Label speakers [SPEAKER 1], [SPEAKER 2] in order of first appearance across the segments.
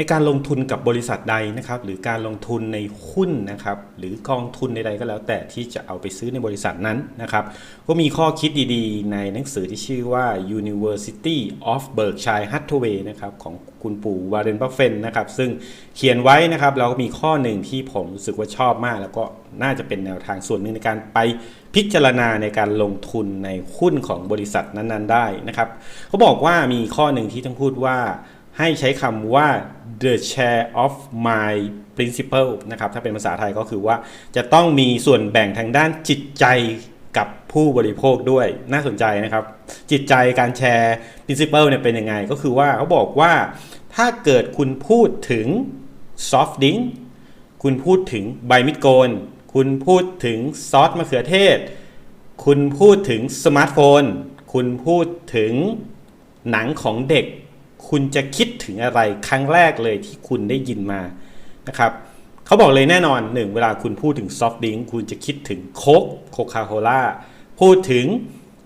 [SPEAKER 1] ในการลงทุนกับบริษัทใดนะครับหรือการลงทุนในหุ้นนะครับหรือกองทุนใดๆก็แล้ว แต่ที่จะเอาไปซื้อในบริษัทนั้นนะครับก็มีข้อคิดดีๆ ในหนังสือที่ชื่อว่า University of Berkshire Hathaway นะครับของคุณปู่วาร์เรนบัฟเฟนนะครับซึ่งเขียนไว้นะครับแล้วก็มีข้อหนึ่งที่ผมรู้สึกว่าชอบมาก แล้วก็น่าจะเป็นแนวทางส่วนหนึ่งในการไปพิจารณาในการลงทุนในหุ้นของบริษัทนั้นๆได้นะครับเขาบอกว่ามีข้อหนึ่งที่ต้องพูดว่า ให้ใช้คำว่า the share of my principle นะครับถ้าเป็นภาษาไทยก็คือว่าจะต้องมีส่วนแบ่งทางด้านจิตใจกับผู้บริโภคด้วยน่าสนใจนะครับ จิตใจการแชร์ principle เนี่ยเป็นยังไง ก็คือว่าเขาบอกว่าถ้าเกิดคุณพูดถึง soft drink คุณพูดถึงใบมิดโกน คุณพูดถึงซอสมะเขือเทศ คุณพูดถึงสมาร์ทโฟน คุณพูดถึงหนังของเด็ก คุณจะคิดถึงอะไรครั้งแรกเลยที่คุณได้ยินมานะครับเขาบอกเลยแน่นอนหนึ่งเวลาคุณพูดถึงซอฟต์ดิงคุณจะคิดถึงโค้กโคคาโคล่าพูดถึง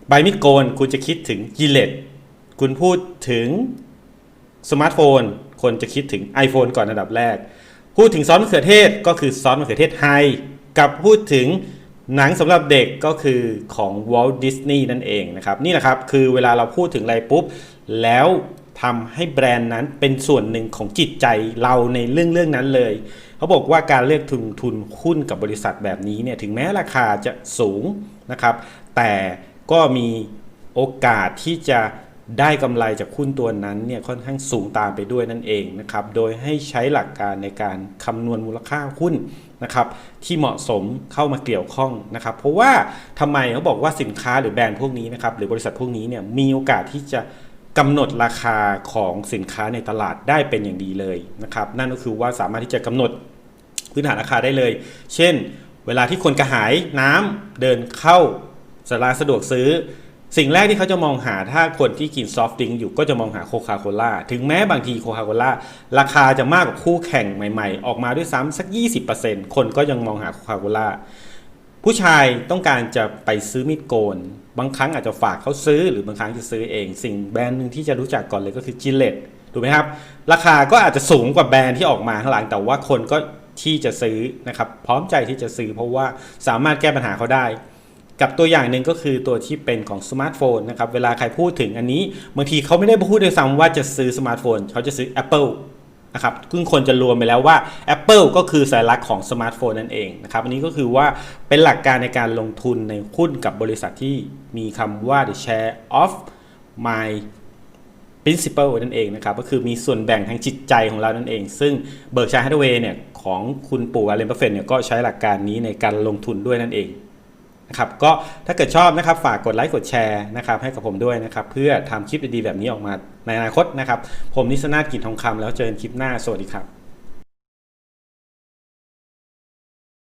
[SPEAKER 1] ใบมิโกนคุณจะคิดถึงยิเลตคุณพูดถึงสมาร์ทโฟน คนจะคิดถึง iPhone ก่อนอันดับแรก พูดถึงซอสมะเขือเทศก็คือซอสมะเขือเทศไฮกับพูดถึง หนังสำหรับเด็กก็คือของ Walt Disney นั่นเองนะครับ นี่แหละครับ คือเวลาเราพูดถึงอะไรปุ๊บ แล้วทำให้แบรนด์นั้นเป็นส่วนหนึ่งของจิตใจเราในเรื่องเรื่องนั้นเลย เขาบอกว่าการเลือกทุนทุนหุ้นกับบริษัทแบบนี้เนี่ยถึงแม้ราคาจะสูงนะครับ แต่ก็มีโอกาสที่จะ ได้กำไรจากหุ้นตัวนั้นเนี่ยค่อนข้างสูงตามไปด้วยนั่นเองนะครับ โดยให้ใช้หลักการในการคำนวณมูลค่าหุ้นนะครับที่เหมาะสมเข้ามาเกี่ยวข้องนะครับ เพราะว่าทำไมเขาบอกว่าสินค้าหรือแบรนด์พวกนี้นะครับหรือบริษัทพวกนี้เนี่ยมีโอกาสที่จะกำหนดราคาของสินค้าในตลาดได้เป็นอย่างดีเลยนะครับ นั่นก็คือว่าสามารถที่จะกำหนดพื้นฐานราคาได้เลย เช่น เวลาที่คนกระหายน้ำเดินเข้าสถานสะดวกซื้อ สิ่งแรกที่เขาจะมองหาถ้าคนที่กินซอฟต์ดิงอยู่ก็จะมองหาโคคาโคล่าถึงแม้บางทีโคคาโคล่าราคาจะมากกว่าคู่แข่งใหม่ๆ ออกมาด้วยซ้ำสัก 20%คนก็ยังมองหาโคคาโคล่าผู้ชายต้องการจะไปซื้อมีดโกน บางครั้งอาจจะฝากเขาซื้อหรือบางครั้งจะซื้อเอง สิ่งแบรนด์หนึ่งที่จะรู้จักก่อนเลยก็คือจิเลตถูกไหมครับ ราคาก็อาจจะสูงกว่าแบรนด์ที่ออกมาข้างหลังแต่ว่าคนก็ที่จะซื้อนะครับพร้อมใจที่จะซื้อเพราะว่าสามารถแก้ปัญหาเขาได้ กับตัวอย่างหนึ่งก็คือตัวที่เป็นของสมาร์ทโฟนนะครับเวลาใครพูดถึงอันนี้บางทีเขาไม่ได้พูดด้วยซ้ำว่าจะซื้อสมาร์ทโฟนเขาจะซื้อ Apple นะครับซึ่งคนจะรวมไปแล้วว่า Apple ก็คือสัญลักษณ์ของสมาร์ทโฟนนั่นเองนะครับอันนี้ก็คือว่าเป็นหลักการในการลงทุนในหุ้นกับบริษัทที่มีคำว่า the share of my principle นั่นเองนะครับก็คือมีส่วนแบ่งทางจิตใจของเรานั่นเอง ซึ่งเบิร์กชัยฮัตเวย์เนี่ยของคุณปู่อาเลนบัฟเฟนเนี่ยก็ใช้หลักการนี้ในการลงทุนด้วยนั่นเอง นะครับก็ถ้าเกิดชอบนะครับฝากกดไลค์กดแชร์นะครับให้กับผมด้วยนะครับเพื่อทำคลิปดีๆแบบนี้ออกมาในอนาคตนะครับผมนิสนาถกินทองคำแล้วเจอกันคลิปหน้าสวัสดีครับ